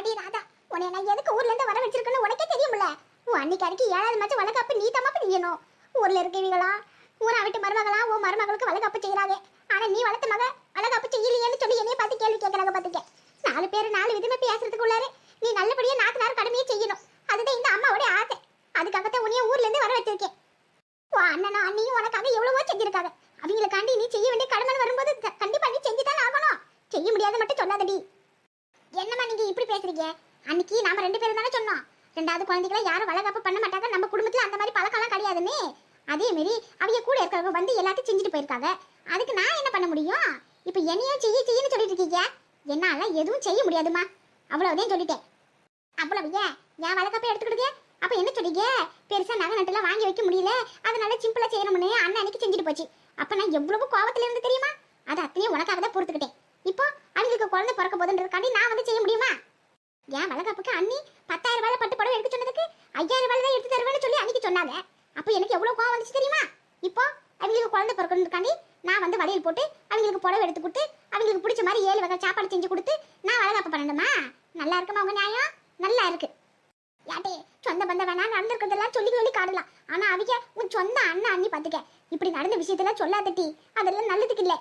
அம்மாடி ராதா உன்னை நான் எதுக்கு ஊர்ல இருந்து வர வச்சிருக்கேன்னு உனக்கே தெரியும்ல? உன் அன்னைக்கு ஏழாவது மாசம் வழக்காப்பு நீ தம்மா நீயணும். ஊர்ல இருக்கவங்களா ஊரா விட்டு மருமகளா உன் மருமகளுக்கு வழக்காப்பு செய்யறாங்க ஆனா நீ வளர்த்த மக வழக்காப்பு செய்யலையேன்னு சொல்லி என்னைய பார்த்து கேள்வி கேட்கறாங்க பாத்துக்க. நாலு பேர் நாலு விதமா பேசுறதுக்கு உள்ளாரு நீ நல்லபடியா நாத்தனார் கடமையை செய்யணும். அதுதான் இந்த அம்மாவோட ஆசை. அதுக்காகத்தான் உன்னைய ஊர்ல இருந்து வர வச்சிருக்கேன். உன் அண்ணனும் அண்ணியும் உனக்காக எவ்வளவோ செஞ்சிருக்காங்க. அவங்களுக்காண்டி நீ செய்ய வேண்டிய கடமை வரும்போது கண்டிப்பா நீ செஞ்சுதான் ஆகணும். செய்ய முடியாத மட்டும் சொல்லாதடி. என்னம்மா நீங்க இப்படி பேசுறீங்க? அன்னைக்கு நாம ரெண்டு பேரும் தானே சொன்னோம். ரெண்டாவது குழந்தைகளை யாரும் வளகாப்பு பண்ண மாட்டாங்க. நம்ம குடும்பத்துல அந்த மாதிரி பழக்கம்லாம் கிடையாதுன்னு. அதே மாதிரி அவங்க கூட இருக்கிறவங்க வந்து எல்லாத்தையும் செஞ்சுட்டு போயிருக்காங்க. அதுக்கு நான் என்ன பண்ண முடியும்? இப்ப என்னையும் செய்ய செய்யன்னு சொல்லிட்டு இருக்கீங்க. என்னால எதுவும் செய்ய முடியாதுமா அவ்வளவுதான் சொல்லிட்டேன். அவ்வளவு ஏன்? என் வளகாப்பை எடுத்துக்கிடுங்க. அப்ப என்ன சொல்றீங்க? பெருசா நகை நட்டுலாம் வாங்கி வைக்க முடியல. அதனால சிம்பிளா செய்யணும்னு அண்ணன் அன்னைக்கு செஞ்சுட்டு போச்சு. அப்ப நான் எவ்வளவு கோவத்துல இருந்து தெரியுமா? அது அத்தனையும் உனக்காக தான் பொறுத்துக்கிட்டேன். இப்போ அவங்களுக்கு குழந்தை பிறக்க போதுன்றதுக்காண்டி நான் வந்து செய்ய முடியுமா? என் வளகாப்புக்கு அண்ணி பத்தாயிரம் ரூபாயில பட்டு புடவை எடுக்க சொன்னதுக்கு ஐயாயிரம் ரூபாயில தான் எடுத்து தருவேன்னு சொல்லி அன்னைக்கு சொன்னாங்க. அப்போ எனக்கு எவ்வளோ கோவம் வந்துச்சு தெரியுமா? இப்போ அவங்களுக்கு குழந்தை பிறக்கணுக்காண்டி நான் வந்து வளையல் போட்டு அவங்களுக்கு புடவை எடுத்து கொடுத்து அவங்களுக்கு பிடிச்ச மாதிரி ஏழு வகை சாப்பாடு செஞ்சு கொடுத்து நான் வளகாப்பு பண்ணணுமா? நல்லா இருக்குமா உங்க நியாயம்? நல்லா இருக்கு. யாட்டே சொந்த பந்த வேணா நடந்திருக்கிறதெல்லாம் சொல்லி சொல்லி காடலாம். ஆனா அவங்க உன் சொந்த அண்ணன் அண்ணி பாத்துக்க. இப்படி நடந்த விஷயத்தெல்லாம் சொல்லாதட்டி அதெல்லாம் நல்லதுக்கு இல்லை.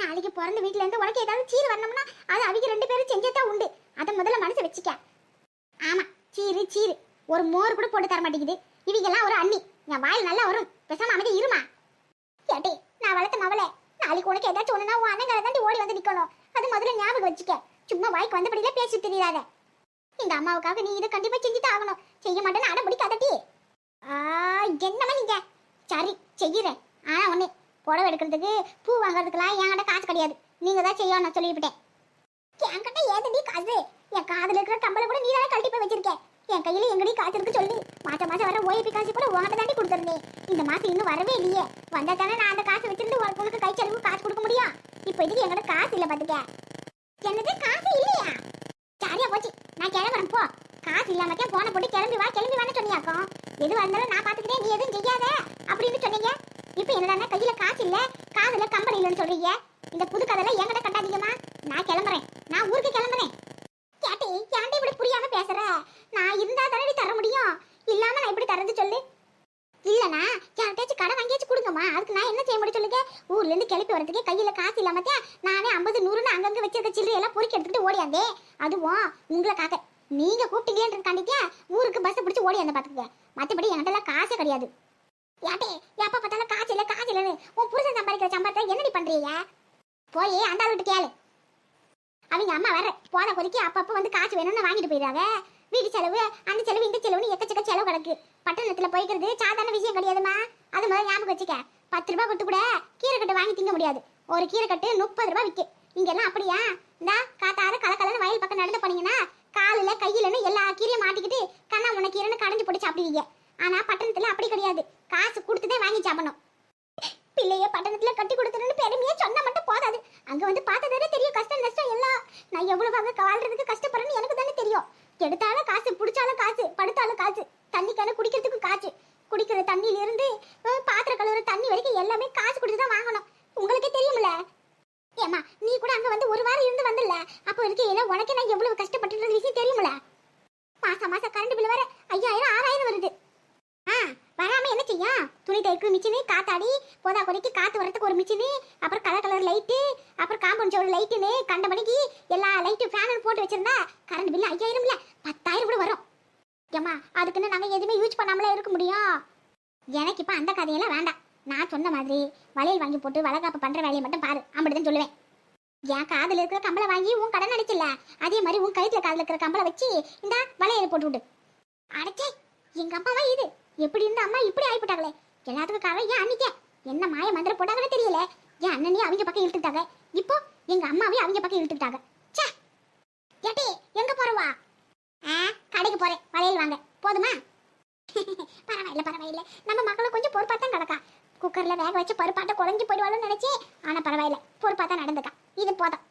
நாளைக்கு பிறந்த வீட்ல இருந்து உனக்கு ஏதாவது சீர் வரணும்னா அது அவங்க ரெண்டு பேரும் செஞ்சதான் உண்டு. அதை முதல்ல மனசு வச்சுக்க. ஆமா சீரு சீரு. ஒரு மோர் கூட போட்டு தர மாட்டேங்குது. இவங்கெல்லாம் ஒரு அண்ணி. என் வாயில் நல்லா வரும். பேசாம அமைதி இருமா? கேட்டே நான் வளர்த்த மவளே. நாளைக்கு உனக்கு ஏதாச்சும் ஒண்ணுனா உன் அண்ணங்களை தாண்டி ஓடி வந்து நிக்கணும். அது முதல்ல ஞாபகம் வச்சுக்க. சும்மா வாய்க்கு வந்தபடியில பேசி தெரியாத. இந்த அம்மாவுக்காக நீ இதை கண்டிப்பா செஞ்சுதான் ஆகணும். செய்ய மாட்டேன்னு அடம் பிடிக்காதட்டி ஆ என்னம்மா நீங்க? சரி செய்யறேன். புடவை எடுக்கிறதுக்கு பூ வாங்குறதுக்குலாம் என்கிட்ட காசு கிடையாது. நீங்க தான் செய்யணும் நான் சொல்லிவிட்டேன். என்கிட்ட ஏதடி காசு? என் காதுல இருக்கிற கம்பளை கூட நீ தானே கழட்டி போய் வச்சிருக்கேன் என் கையில எங்கடி காசு இருக்கு சொல்லி. மாதம் மாசம் வர ஓஏபி காசு கூட உங்ககிட்ட தாண்டி கொடுத்துருந்தேன் இந்த மாசம் இன்னும் வரவே இல்லையே. வந்தா தானே நான் அந்த காசு வச்சிருந்து உனக்கு கை செலவு காசு கொடுக்க முடியும். இப்போ இதுக்கு என்கிட்ட காசு இல்லை பாத்துக்க? என்னது காசு இல்லையா? சரியா போச்சு. நான் கிளம்புறேன் போ. காசு இல்லாமக்கே போன போட்டு கிளம்பி வா கிளம்பி வான்னு சொன்னியாக்கும். எது வந்தாலும் நான் பார்த்துக்கிட்டே நீ எதுவும் செய்யாத அப்படின்னு சொன்னீங்க. இப்போ என்னடா கையில காசு இல்ல காதுல கம்பெனி இல்லைன்னு சொல்றீங்க. இந்த புது கதையில என்கிட்ட கட்டாதீங்கம்மா? நான் கிளம்புறேன். நான் ஊருக்கு கிளம்புறேன் கேட்டி ஏன்டா இப்படி புரியாம பேசுற. நான் இருந்தா தானடி தர முடியும். இல்லாம நான் இப்படி தரது சொல்லு. இல்லனா யார்கிட்டயாச்சும் கடை வாங்கியாச்சும் கொடுங்கம்மா. அதுக்கு நான் என்ன செய்ய முடியும் சொல்லுங்க. ஊர்ல இருந்து கிளப்பி வரதுக்கே கையில காசு இல்லாமத்தியா நானே ஐம்பது நூறுன்னு அங்கங்க வச்சிருக்க சில்லறை எல்லாம் பொறுக்கி எடுத்துட்டு ஓடியாந்தே. அதுவும் உங்களுக்காக நீங்க கூப்பிட்டீங்கன்றதுக்காண்டிக்கா ஊருக்கு பஸ் பிடிச்சி ஓடியாந்த பாத்துக்க மத்தபடி என்கிட்ட காசே கிடையாது. யாட்டே எப்ப பார்த்தாலும் காசு இல்ல காசு இல்லன்னு உன் புருஷன் சம்பாதிக்கிற சம்பாதத்தை என்னடி பண்றீங்க? போய் அந்த ஆள் விட்டு கேளு. அவங்க அம்மா வர போன கொதிக்கு அப்பப்போ வந்து காசு வேணும்னு வாங்கிட்டு போயிடுறாங்க. வீட்டு செலவு அந்த செலவு இந்த செலவுன்னு எக்கச்சக்க செலவு கிடக்கு. பட்டணத்துல போய்க்கிறது சாதாரண விஷயம் கிடையாதுமா அது மாதிரி ஞாபகம் வச்சுக்க. பத்து ரூபாய் கொடுத்து கூட கீரை கட்டு வாங்கி திங்க முடியாது. ஒரு கீரை கட்டு முப்பது ரூபாய் விற்கும் இங்கெல்லாம் அப்படியா? இந்தா காத்தார கலக்கலன்னு வயல் பக்கம் நடந்து போனீங்கன்னா காலில கையிலன்னு எல்லா கீரையும் மாட்டிக்கிட்டு கண்ணா உன கீரைன்னு கடைஞ்சு போட்டு சாப்பிடுவீங்க. ஆனா பட்டணத்துல அப்படி கிடையாது. காசு கொடுத்துதான் வாங்கி சாப்பிடணும். பிள்ளைய பட்டணத்துல கட்டி கொடுத்துருன்னு பெருமையா சொன்னா மட்டும் போதாது. அங்க வந்து பார்த்ததானே தெரியும் கஷ்டம் நஷ்டம் எல்லாம். நான் எவ்வளவு அங்க வாழ்றதுக்கு கஷ்டப்படுறேன்னு எனக்கு தானே தெரியும். எடுத்தாலும் காசு பிடிச்சாலும் காசு படுத்தாலும் காசு. தண்ணி கேன குடிக்கிறதுக்கு காசு. குடிக்கிற தண்ணியில இருந்து பாத்திர பாத்திரம் கழுவுற தண்ணி வரைக்கும் எல்லாமே காசு கொடுத்து தான் வாங்கணும். உங்களுக்கே தெரியும்ல? ஏமா நீ கூட அங்க வந்து ஒரு வாரம் இருந்து வந்தல அப்போ ஏதோ உனக்கே நான் எவ்வளவு கஷ்டப்பட்டுன்ற விஷயம் தெரியும்ல? மாசம் மாசம் கரண்ட் பில் வர ஐயாயிரம் ஆறாயிரம் வருது. ஆ வராம என்ன செய்யும்? துணி தைக்கு மிச்சினு காத்தாடி போதா கொடிக்கு காத்து வரதுக்கு ஒரு மிச்சினு அப்புறம் கலர் கலர் லைட்டு அப்புறம் காம்பவுண்ட் சோறு லைட்டுன்னு கண்ட மணிக்கு எல்லா லைட்டும் ஃபேனும் போட்டு வச்சிருந்தா கரண்ட் பில் ஐயாயிரம் இல்ல பத்தாயிரம் கூட வரும். ஏம்மா அதுக்குன்னு நாங்க எதுவுமே யூஸ் பண்ணாமலே இருக்க முடியும்? எனக்கு இப்ப அந்த கதையெல்லாம் வேண்டாம். நான் சொன்ன மாதிரி வளையல் வாங்கி போட்டு வளகாப்பு பண்ற வேலையை மட்டும் பாரு. அப்படிதான் சொல்லுவேன். என் காதில் இருக்கிற கம்பளை வாங்கி உன் கடன் அடிச்சில்ல. அதே மாதிரி உன் கழுத்துல காதில் இருக்கிற கம்பளை வச்சு இந்த வளையல் போட்டு விடு. அடைச்சே எங்க அம்மாவா இது? எப்படி இருந்த அம்மா இப்படி ஆயிப்பட்டாங்களே? எல்லாத்துக்கும் காரணம் ஏன் அன்னிக்க என்ன மாய மந்திரம் போட்டாங்கன்னு தெரியல. என் அண்ணனையும் அவங்க பக்கம் இழுத்துட்டாங்க இப்போ எங்க அம்மாவையும் அவங்க பக்கம் இழுத்துட்டாங்க ச்சே! ஏட்டி எங்க போறவா? ஆ கடைக்கு போறேன். வளையல் வாங்க. போதுமா? பரவாயில்ல பரவாயில்ல. நம்ம மக்களை கொஞ்சம் பொறுப்பா தான் கிடக்கா குக்கர்ல வேக வச்சு பருப்பாட்ட குழஞ்சி போயிடுவாள்னு நினைச்சு ஆனா பரவாயில்ல. பொறுப்பா தான் நடந்துக்கா. இது போதும்.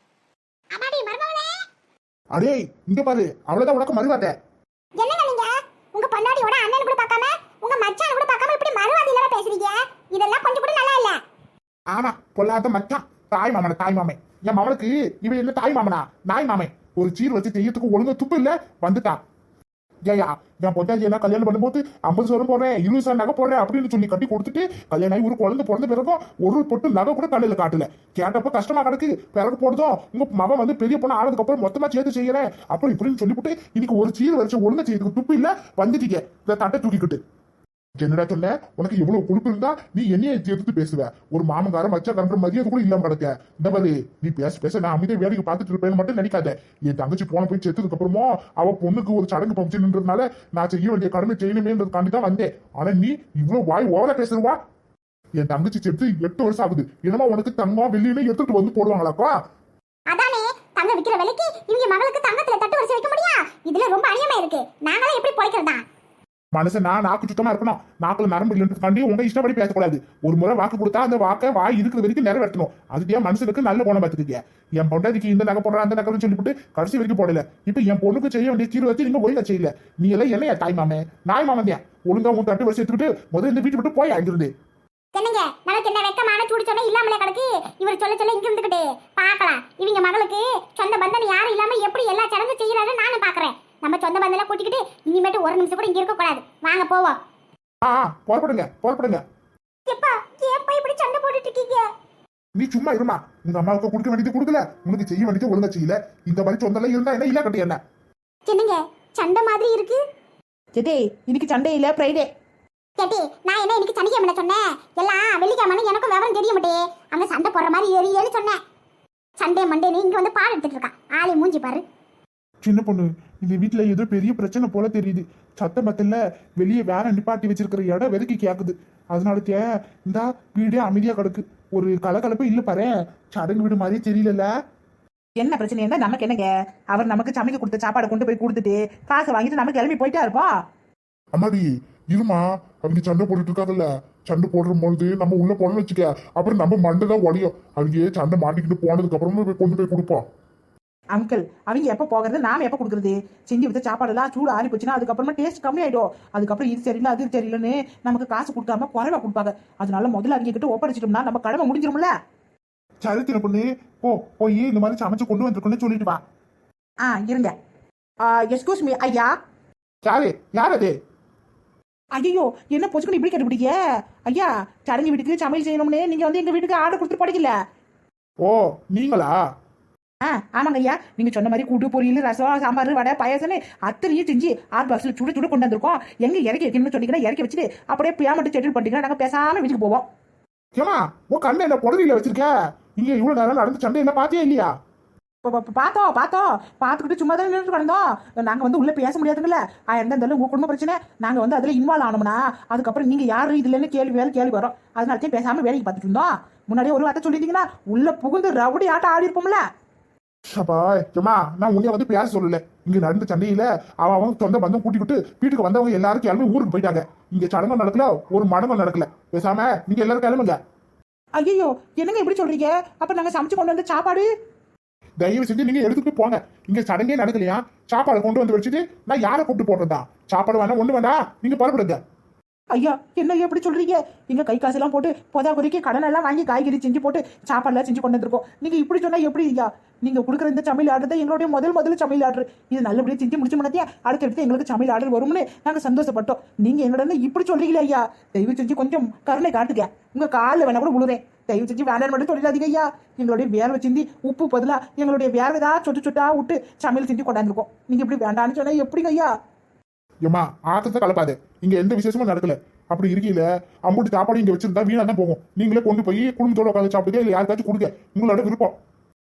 அம்மாடி மருமகளே! அடே இங்க பாரு. அவ்வளவுதான் உனக்கு மறுவாட்டேன் என்னங்க நீங்க உங்க பொண்டாடியோட அண்ணன் கூட பார்க்காம உங்க மச்சான் கூட பார்க்காம இப்படி மறுவாதி இல்லாம பேசுறீங்க இதெல்லாம் கொஞ்சம் கூட நல்லா இல்ல. ஆமா பொல்லாத மச்சான். தாய் மாமன தாய் மாமே. என் மவனுக்கு இவன் என்ன தாய் மாமனா நாய் மாமே. ஒரு சீர் வச்சு செய்யறதுக்கு ஒழுங்க துப்பு இல்ல வந்துட்டான் ஏயா என் பொண்டாட்டி என்ன கல்யாணம் பண்ணும்போது ஐம்பது சவரம் போடுறேன் இருபது சவரம் நகை போடுறேன் அப்படின்னு சொல்லி கட்டி கொடுத்துட்டு கல்யாணம் ஆகி ஒரு குழந்தை பிறந்த பிறகும் ஒரு பொட்டு நகை கூட தலையில காட்டல. கேட்டப்ப கஷ்டமா கிடக்கு. பிறகு போடுதோம் உங்க மகன் வந்து பெரிய பொண்ணு ஆனதுக்கு அப்புறம் மொத்தமா சேர்த்து செய்யறேன். அப்புறம் இப்படின்னு சொல்லிவிட்டு இன்னைக்கு ஒரு சீர் வச்சு ஒழுங்க செய்யறதுக்கு துப்பு இல்ல வந்துட்டீங்க. இந்த தட்டை தூக்கிக்கிட்டு. என்னடா சொன்ன உனக்கு எவ்வளவு கொழுப்பு இருந்தா நீ என்னைய எதிர்த்து பேசுவ. ஒரு மாமங்கார மச்சக்காரன்ற மரியாதை கூட இல்லாம கிடக்க இந்த மாதிரி நீ பேச பேச நான் அமைதியை வேலைக்கு பார்த்துட்டு இருப்பேன்னு மட்டும் நினைக்காத. என் தங்கச்சி போன போய் செத்ததுக்கு அப்புறமா அவ பொண்ணுக்கு ஒரு சடங்கு பம்ப்ஷன்ன்றதுனால நான் செய்ய வேண்டிய கடமை செய்யணுமேன்றதுக்காண்டி தான் வந்தேன். ஆனா நீ இவ்வளவு வாய் ஓவரா பேசுறவா? என் தங்கச்சி செத்து எட்டு வருஷம் ஆகுது. என்னமா உனக்கு தங்கம் வெள்ளியில எடுத்துட்டு வந்து போடுவாங்களாக்கா? அதானே தங்க விக்கிற விலைக்கு இவங்க மகளுக்கு தங்கத்துல தட்டு வருஷம் வைக்க முடியா? இதுல ரொம்ப அநியமா இருக்கு. நாங்களே எப்படி பொழைக்கிறதா? மனுஷன் நான் நாக்கு சுத்தமா இருக்கணும். நாக்குல நரம்பு இல்லைன்றதுக்காண்டி உங்க இஷ்டப்படி பேசக்கூடாது. ஒரு முறை வாக்கு கொடுத்தா அந்த வாக்கை வாய் இருக்கிற வரைக்கும் நிறைவேற்றணும். அதுக்கே மனுஷனுக்கு நல்ல குணம் பார்த்துக்கீங்க என் பொண்டாதிக்கு இந்த நகை போடுற அந்த நகைன்னு சொல்லிவிட்டு கடைசி வரைக்கும் போடல. இப்ப என் பொண்ணுக்கு செய்ய வேண்டிய தீர்வத்தை வச்சு நீங்க ஒழுங்கா செய்யல. நீ எல்லாம் என்னையா தாய் மாமே? நாய் மாமந்தியா ஒழுங்கா உன் தட்டு வரிசை எடுத்துக்கிட்டு முதல்ல இந்த வீட்டு விட்டு போய் அங்கிருந்து என்னங்க? நமக்கு என்ன வெக்கமான சூடு சொன்ன இல்லாமல கிடக்கு. இவர் சொல்ல சொல்ல இங்க இருந்துகிட்டு. பார்க்கலாம். இவங்க மகளுக்கு சொந்த பந்தன் யாரும் இல்லாம எப்படி எல்லா சடங்கு செய்யறாரு நானும் பாக்குறேன் நம்ம சொந்த பந்தெல்லாம் கூட்டிக்கிட்டு இனிமேட்டு ஒரு நிமிஷம் கூட இங்க இருக்க கூடாது. வாங்க போவோம். ஆ புறப்படுங்க புறப்படுங்க. எப்பா ஏப்பா இப்படி சண்டை போட்டுட்டு இருக்கீங்க? நீ சும்மா இருமா. உங்க அம்மாவுக்கு கொடுக்க வேண்டியது கொடுக்கல. உனக்கு செய்ய வேண்டியது ஒழுங்கா செய்யல. இந்த மாதிரி சொந்தெல்லாம் இருந்தா என்ன இல்ல கட்டி என்ன? என்னங்க? சண்டை மாதிரி இருக்கு? சித்தி இன்னைக்கு சண்டே இல்ல ஃப்ரைடே கேட்டி நான் என்ன இன்னைக்கு சனிக்கிழமை சொன்னேன்? எல்லாம் வெள்ளிக்கிழமை எனக்கும் விவரம் தெரிய மாட்டே. அங்க சண்டை போடுற மாதிரி ஏறி ஏறி சொன்னேன். சண்டே மண்டே நீ இங்க வந்து பாடம் எடுத்துட்டு இருக்கான் ஆளை மூஞ்சி பாரு. சின்ன பொண்ணு? இந்த வீட்ல ஏதோ பெரிய பிரச்சனை போல தெரியுது. சத்த மத்தல்ல வெளியே வேற நிப்பாட்டி வச்சிருக்கிற இடம் வெறுக்கி கேக்குது. அதனால தே இந்தா வீடே அமைதியா கிடக்கு. ஒரு கலகலப்பு இல்ல பாரு. சடங்கு வீடு மாதிரி தெரியலல்ல. என்ன பிரச்சனை? இருந்தா நமக்கு என்னங்க? அவர் நமக்கு சமைக்க கொடுத்த சாப்பாடு கொண்டு போய் கொடுத்துட்டு காசை வாங்கிட்டு நம்ம கிளம்பி போயிட்டா இருப்போம் அம்மாடி இருமா. அவங்க சண்டை போட்டுட்டு இருக்காங்கல்ல. சண்டை போடுற பொழுது நம்ம உள்ள போன வச்சுக்க. அப்புறம் நம்ம மண்டை தான் உடையும். அவங்க சண்டை மாட்டிக்கிட்டு போனதுக்கு அப்புறமா போய் கொண்டு போய் கொடுப்போம். அங்கிள் அவங்க எப்போ போகிறது? நாம எப்போ கொடுக்குறது? செஞ்சு வித்த சாப்பாடுலாம் சூடு ஆறி போச்சுன்னா அதுக்கப்புறமா டேஸ்ட் கம்மி ஆயிடும் அதுக்கப்புறம் இது சரியில்லை அது சரியில்லைன்னு நமக்கு காசு கொடுக்காம குறைவா கொடுப்பாங்க. அதனால முதல்ல அவங்க கிட்ட ஒப்படைச்சிட்டோம்னா நம்ம கடமை முடிஞ்சிரும்ல? சரித்திர பொண்ணு போ போய் இந்த மாதிரி சமைச்சு கொண்டு வந்திருக்கோன்னு சொல்லிட்டு வா. ஆ இருங்க. எஸ்கூஸ் மீ ஐயா. யாரு? யார் அது? ஐயோ என்ன பொச்சுக்கணும் இப்படி கண்டுபிடிக்க ஐயா சடங்கு வீட்டுக்கு சமையல் செய்யணும்னு நீங்க வந்து எங்க வீட்டுக்கு ஆர்டர் கொடுத்துட்டு போடல ஓ நீங்களா? ஆ ஆமாங்க ஐயா. நீங்க சொன்ன மாதிரி கூட்டு பொரியல் ரசம் சாம்பார் வடை பாயாசம்னு அத்தனையும் செஞ்சு ஆறு பாக்ஸ்ல சுட சுட கொண்டு வந்திருக்கோம். எங்க இறக்கி வைக்கணும்னு சொன்னீங்கன்னா இறக்கி வச்சுட்டு அப்படியே பேமெண்ட் செட்டில் பண்ணிட்டீங்கன்னா நாங்க பேசாம வீட்டுக்கு போவோம். ஏமா உன் கண்ணை என்ன புடவையில வச்சிருக்க? இங்க இவ்வளவு நேரம் நடந்து சண்டை என்ன பாத்தியா இல்லையா? பார்த்தோம் பார்த்தோம். பார்த்துக்கிட்டு சும்மா தான் நின்று கிடந்தோம் நாங்க வந்து உள்ள பேச முடியாதுங்கள ஆயிரம் இருந்தாலும் உங்க குடும்ப பிரச்சனை. நாங்க வந்து அதுல இன்வால்வ் ஆனோம்னா அதுக்கப்புறம் நீங்க யாரு இதுலன்னு கேள்வி மேல கேள்வி வரும். அதனால தான் பேசாம வேலைக்கு பார்த்துட்டு இருந்தோம். முன்னாடியே ஒரு வார்த்தை சொல்லிட்டீங்கன்னா உள்ள புகுந்து ரவுடி ஆட்டம் ஆடி இருப்போம்ல ஷபா ஏமா நான் உன்னைய வந்து பேச சொல்லல. இங்க நடந்த சண்டையில அவன் அவன் சொந்த பந்தம் கூட்டிக்கிட்டு வீட்டுக்கு வந்தவங்க எல்லாரும் கிளம்பி ஊருக்கு போயிட்டாங்க. இங்க சடங்கு நடக்கல ஒரு மடங்கும் நடக்கல. பேசாம நீங்க எல்லாரும் கிளம்புங்க. ஐயோ என்னங்க இப்படி சொல்றீங்க? அப்ப நாங்க சமைச்சு கொண்டு வந்த சாப்பாடு? தயவு செஞ்சு நீங்க எடுத்துட்டு போங்க. இங்க சடங்கே நடக்கலையா? சாப்பாடு கொண்டு வந்து வச்சுட்டு நான் யாரை கூப்பிட்டு போடுறதா? சாப்பாடு வேணா ஒண்ணு வேண்டாம். நீங்க புறப்படுங்க. ஐயா என்ன எப்படி சொல்றீங்க? எங்க கை காசெல்லாம் போட்டு பொதா குறிக்கி கடன் எல்லாம் வாங்கி காய்கறி செஞ்சு போட்டு சாப்பாடுலாம் செஞ்சு கொண்டு வந்திருக்கோம். நீங்க இப்படி சொன்னா எப்படி ஐயா? நீங்க கொடுக்குற இந்த சமையல் ஆர்டர் தான் எங்களுடைய முதல் முதல் சமையல் ஆர்டர் இது நல்லபடியா செஞ்சு முடிச்சு முன்னாடியே அடுத்தடுத்து எங்களுக்கு சமையல் ஆர்டர் வரும்னு நாங்க சந்தோஷப்பட்டோம். நீங்க எங்களோட இப்படி சொல்றீங்களே ஐயா? தயவு செஞ்சு கொஞ்சம் கருணை காட்டுங்க. உங்க காலில் வேணா கூட விழுறேன் தயவு செஞ்சு வேண்டாம் மட்டும் சொல்லிடாதீங்க ஐயா. எங்களுடைய வேர்வை சிந்தி உப்பு பதிலா எங்களுடைய வேர்வை தான் சொட்டு சொட்டா விட்டு சமையல் செஞ்சு கொண்டாந்துருக்கோம். நீங்க இப்படி வேண்டாம்னு சொன்னா எப்படிங்க ஐயா? ஏமா ஆத்தத்தை கலப்பாது. இங்க எந்த விசேஷமும் நடக்கல. அப்படி இருக்கீல அம்புட்டு சாப்பாடு இங்க வச்சிருந்தா வீணா தான் போகும். நீங்களே கொண்டு போய் குடும்பத்தோட உட்காந்து சாப்பிடுங்க இல்ல யாருக்காச்சும் கொடுங்க. உங்களோட விருப்பம்.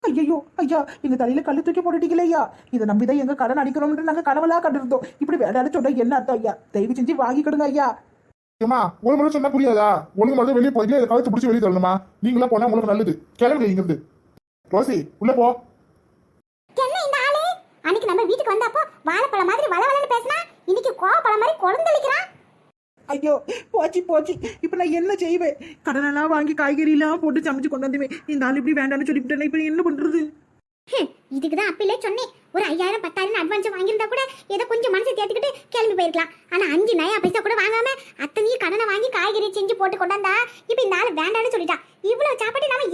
ஐயோ ஐயா எங்க தலையில கல்லு தூக்கி போட்டுட்டீங்களே ஐயா. இதை நம்பிதான் எங்க கடன் அடிக்கிறோம்னு நாங்க கனவலா கண்டிருந்தோம். இப்படி வேண்டாம்னு சொன்னா என்ன அர்த்தம் ஐயா? தயவு செஞ்சு வாங்கிக்கிடுங்க ஐயா. ஏமா ஒரு முறை சொன்னா புரியாதா? ஒழுங்கு மட்டும் வெளியே போயிட்டு இதை கழுத்து பிடிச்சி வெளியே தள்ளணுமா? நீங்களா போனா உங்களுக்கு நல்லது. கிளம்புங்க இங்கிருந்து. ரோசி உள்ள போ. என்ன இந்த ஆளு? அன்னைக்கு நம்ம வீட்டுக்கு வந்தப்போ வாழைப்பழம் மாதிரி வளவலன்னு பேசினா இன்னைக்கு கோவப்பழம் மாதிரி குழந்தளிக்கிறான் ஐயோ போச்சு போச்சு. இப்ப நான் என்ன செய்வேன்? கடனெல்லாம் வாங்கி காய்கறி எல்லாம் போட்டு சமைச்சு கொண்டு வந்துவேன் இந்த ஆள் இப்படி வேண்டாம்னு சொல்லிவிட்டேன் இப்ப என்ன பண்றது? இதுக்கு தான் அப்பயிலே சொன்னேன். ஒரு ஐயாயிரம் பத்தாயிரம் அட்வான்ஸ் வாங்கியிருந்தா கூட ஏதோ கொஞ்சம் மனசு தேர்த்துக்கிட்டு கிளம்பி போயிருக்கலாம். ஆனா அஞ்சு நயா பைசா கூட வாங்காம அத்தனையும் கடனை வாங்கி காய்கறி செஞ்சு போட்டு கொண்டாந்தா இப்போ இந்த ஆள் வேண்டாம்னு சொல்லிட்டா. இவ்வளவு சாப்பாடு நாம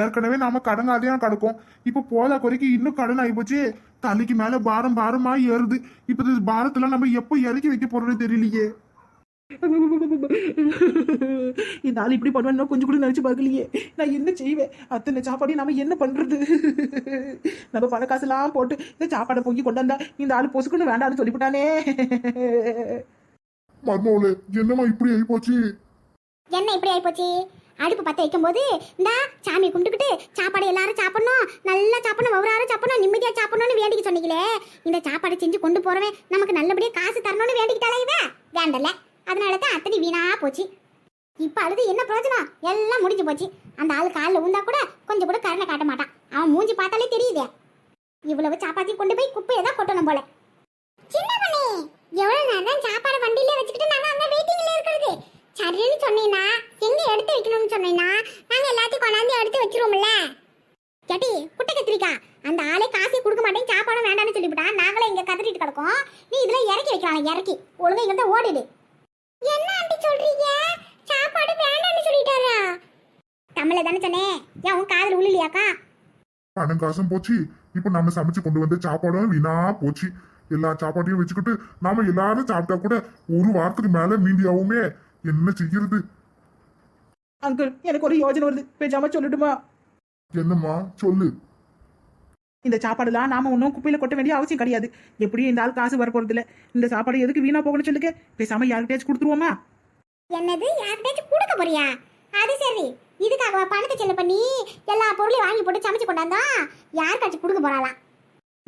ஏற்கனவே நாம கடங்காதையா கிடக்கும். இப்ப போதா குறைக்கு இன்னும் கடன் ஆயிப்போச்சு. தலைக்கு மேல பாரம் பாரமா ஏறுது. இப்ப இது பாரத்துல நம்ம எப்போ இறக்கி வைக்க போறோம்னு தெரியலையே. இந்த ஆள் இப்படி பண்ணுவேன் கொஞ்சம் கூட நினைச்சு பார்க்கலையே. நான் என்ன செய்வேன்? அத்தனை சாப்பாடையும் நாம என்ன பண்றது? நம்ம பண காசுலாம் போட்டு இந்த சாப்பாடை பொங்கி கொண்டு வந்தா இந்த ஆள் பொசுக்குன்னு வேண்டாம்னு சொல்லிவிட்டானே. மர்மவுல என்னம்மா இப்படி ஆகி போச்சு என்ன இப்படி ஆயிப்போச்சு? அடுப்பு பற்ற வைக்கும்போது இந்த சாமி கும்பிட்டுக்கிட்டு சாப்பாடு எல்லாரும் சாப்பிடணும் நல்லா சாப்பிடணும் ஒவ்வொரு சாப்பிடணும் நிம்மதியாக சாப்பிடணும்னு வேண்டிக்க சொன்னீங்களே. இந்த சாப்பாடு செஞ்சு கொண்டு போறவன் நமக்கு நல்லபடியாக காசு தரணும்னு வேண்டிக்கிட்டாலே இவ வேண்டல. அதனால தான் அத்தனை வீணா போச்சு. இப்போ அழுது என்ன பிரயோஜனம்? எல்லாம் முடிஞ்சு போச்சு. அந்த ஆள் காலில் ஊந்தா கூட கொஞ்சம் கூட கருணை காட்ட மாட்டான். அவன் மூஞ்சி பார்த்தாலே தெரியுதே. இவ்வளவு சாப்பாத்தையும் கொண்டு போய் குப்பையை தான் கொட்டணும் போல. சின்ன பண்ணி எவ்வளவு நேரம் சாப்பாடு வண்டியில வச்சுக்கிட்டு நாங்க அங்க வெயிட்டிங்ல இருக்கிறது? சரின்னு சொன்னீங்கன்னா எங்க எடுத்து வைக்கணும்னு சொன்னீங்கன்னா நாங்க எல்லாத்தையும் கொண்டாந்து எடுத்து வச்சிருவோம்ல கேட்டி குட்டை கத்திரிக்கா அந்த ஆளே காசே கொடுக்க மாட்டேன் சாப்பாடும் வேண்டாம்னு சொல்லிவிட்டா நாங்களே இங்க கதறிட்டு கிடக்கோம் நீ இதுல இறக்கி வைக்கலாம் இறக்கி ஒழுங்கா இங்க இருந்து ஓடிடு என்ன ஆண்டி சொல்றீங்க சாப்பாடு வேண்டாம்னு சொல்லிட்டாரா தமிழ்ல தானே சொன்னேன் ஏன் உன் காதுல உள்ளியாக்கா பணம் காசும் போச்சு. இப்ப நம்ம சமைச்சு கொண்டு வந்த சாப்பாடும் வீணா போச்சு. எல்லா சாப்பாட்டையும் வச்சுக்கிட்டு நாம எல்லாரும் சாப்பிட்டா கூட ஒரு வாரத்துக்கு மேல மீண்டியாவுமே என்ன செய்யறது? அங்கிள் எனக்கு ஒரு யோசனை வருது. பேசாம சொல்லட்டுமா? என்னம்மா? சொல்லு. இந்த சாப்பாடுலாம் நாம ஒன்றும் குப்பையில கொட்ட வேண்டிய அவசியம் கிடையாது. எப்படியும் இந்த ஆள் காசு வர போறது இல்ல இந்த சாப்பாடு எதுக்கு வீணா போகணும்னு சொல்லுங்க. பேசாம யாருக்கிட்டயாச்சும் கொடுத்துருவோமா? என்னது? யார்கிட்டயாச்சும் கொடுக்க போறியா? அது சரி. இதுக்காக பணத்தை செல்ல பண்ணி எல்லா பொருளையும் வாங்கி போட்டு சமைச்சு கொண்டாந்தா? யாருக்காச்சும் கொடுக்க போறாளாம்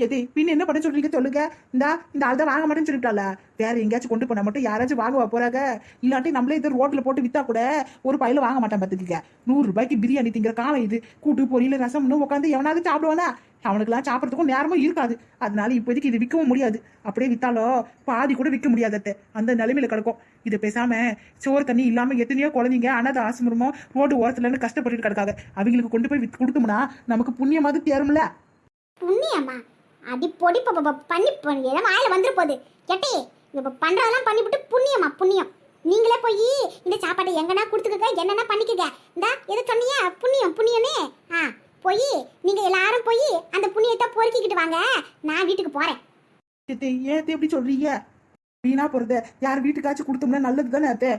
எது? பின்ன என்ன பண்ண சொல்றீங்க? சொல்லுங்க. இந்த இந்த ஆள் தான் வாங்க மாட்டேன்னு சொல்லிட்டால வேற எங்கேயாச்சும் கொண்டு போனா மட்டும் யாராச்சும் வாங்க போறாங்க இல்லாட்டி நம்மளே இது ரோட்ல போட்டு வித்தா கூட ஒரு பையில வாங்க மாட்டேன் பாத்துக்கங்க. நூறு ரூபாய்க்கு பிரியாணி திங்கிற காலம் இது. கூட்டு பொரியல் ரசம்னு உட்காந்து எவனாவது சாப்பிடுவானா? அவனுக்குலாம் சாப்பிட்றதுக்கும் நேரமும் இருக்காது. அதனால இப்போதைக்கு இது விற்கவும் முடியாது. அப்படியே வித்தாலோ பாதி கூட விற்க முடியாதத்த அந்த நிலைமையில கிடக்கும். இதை பேசாம சோறு தண்ணி இல்லாம எத்தனையோ குழந்தைங்க அனாத ஆசிரமமோ ரோடு ஓரத்துலன்னு கஷ்டப்பட்டு கிடக்காங்க. அவங்களுக்கு கொண்டு போய் வித்து கொடுத்தோம்னா நமக்கு புண்ணியமாவது தேரும்ல. புண்ணியமா? அடி பொடி பண்ணி எல்லாம் வாயில் வந்துரு போகுது கேட்டி இப்போ பண்றதெல்லாம் பண்ணிவிட்டு புண்ணியம்மா புண்ணியம். நீங்களே போய் இந்த சாப்பாட்டை எங்கன்னா கொடுத்துக்கங்க என்னென்ன பண்ணிக்கங்க. இந்த எது சொன்னீங்க புண்ணியம் புண்ணியமே. ஆ போய் நீங்க எல்லாரும் போய் அந்த புண்ணியத்தை பொறுக்கிக்கிட்டு வாங்க. நான் வீட்டுக்கு போறேன். ஏன் எப்படி சொல்கிறீங்க வீணா போகிறது யார் வீட்டுக்காச்சும் கொடுத்தோம்னா நல்லது தானே அத்தை?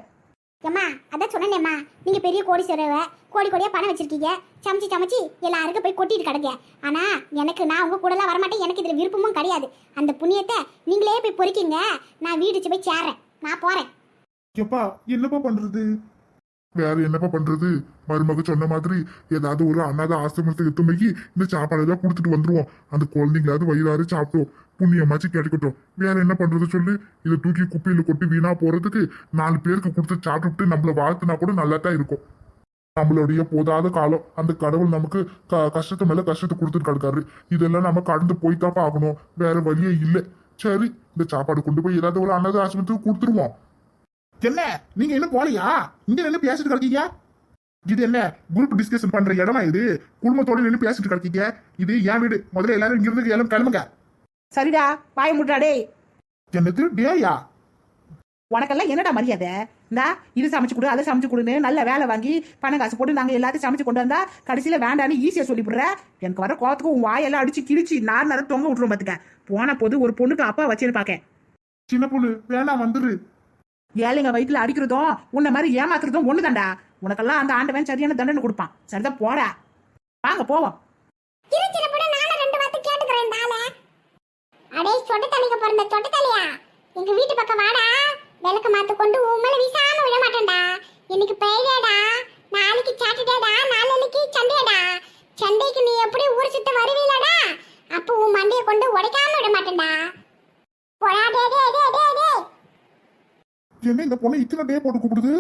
ஏம்மா அதான் சொன்னேனேம்மா. நீங்க பெரிய கோடி சேரவ கோடி கோடியா பணம் வச்சிருக்கீங்க. சமைச்சு சமைச்சு எல்லாருக்கும் போய் கொட்டிட்டு கிடங்க ஆனா எனக்கு நான் உங்க கூடலாம் வரமாட்டேன். எனக்கு இதுல விருப்பமும் கிடையாது. அந்த புண்ணியத்தை நீங்களே போய் பொறிக்கிங்க. நான் வீடு போய் சேர்றேன். நான் போறேன். எப்பா என்னப்பா பண்றது? வேற என்னப்பா பண்றது? மருமக சொன்ன மாதிரி ஏதாவது ஒரு அண்ணாத ஆசிரமத்துக்கு எத்துமைக்கு இந்த சாப்பாடு தான் கொடுத்துட்டு வந்துருவோம். அந்த குழந்தைங்களாவது வயிறாறு சாப்பிடுவோம். புண்ணியமாச்சு கிடைக்கட்டும் வேற என்ன பண்றது சொல்லு? இதை தூக்கி குப்பையில கொட்டி வீணா போறதுக்கு நாலு பேருக்கு கொடுத்து சாப்பிட்டுட்டு நம்மள வாழ்த்துனா கூட நல்லா தான் இருக்கும். நம்மளுடைய போதாத காலம் அந்த கடவுள் நமக்கு க- கஷ்டத்து மேல கஷ்டத்தை கொடுத்துட்டு கிடக்காரு இதெல்லாம் நம்ம கடந்து போய்தான் ஆகணும். வேற வழியே இல்லை. சரி இந்த சாப்பாடு கொண்டு போய் ஏதாவது ஒரு அன்னத ஆசிரமத்துக்கு கொடுத்துருவோம். என்ன? நீங்க இன்னும் போலையா? இங்க நின்று பேசிட்டு கிடக்கீங்க? இது என்ன? குரூப் டிஸ்கஷன் பண்ற இடமா இது? குடும்பத்தோட நின்று பேசிட்டு கிடக்கீங்க? இது என் வீடு. முதல்ல எல்லாரும் இங்க இருந்து எல்லாம் கிளம்புங்க. சரிடா வாய முட்டாடே என்னது டேயா உனக்கெல்லாம் என்னடா மரியாதை? இந்தா இது சமைச்சு கொடு அதை சமைச்சு கொடுன்னு நல்ல வேலை வாங்கி பணம் காசு போட்டு நாங்கள் எல்லாத்தையும் சமைச்சு கொண்டு வந்தா கடைசியில வேண்டான்னு ஈஸியாக சொல்லிவிடுற? எனக்கு வர கோவத்துக்கு உன் வாயெல்லாம் அடிச்சு கிழிச்சு நார் நேரம் தொங்க விட்டுரும் பார்த்துக்க போன போது ஒரு பொண்ணுக்கு அப்பா வச்சுன்னு பார்க்கேன் சின்ன பொண்ணு வேணாம் வந்துரு. ஏழைங்க வயிற்றுல அடிக்கிறதும் உன்னை மாதிரி ஏமாத்துறதும் ஒன்று உனக்கெல்லாம் அந்த ஆண்டவன் சரியான தண்டனை கொடுப்பான். சரிதான் போடா. வாங்க போவோம் சின்ன சின்ன பொண்ணு நானும் ரெண்டு வார்த்தை கேட்டுக்கிறேன் இந்த ஆளை அடே சொட்ட தலைக்க பிறந்த சொட்ட தலையா எங்க வீட்டு பக்கம் வாடா விளக்கு மாத்து கொண்டு உன் மேல வீசாம விட மாட்டேன்டா இன்னைக்கு பெய்டேடா நாளைக்கு சாட்டர்டேடா நாளைக்கு சண்டேடா சண்டேக்கு நீ எப்படி ஊர் சுத்த வருவீலடா அப்போ உன் மண்டையை கொண்டு உடைக்காம விட மாட்டேன்டா போடா டே டே டே டே டே என்ன இந்த பொண்ணு இத்தனை டே போட்டு கூப்பிடுது.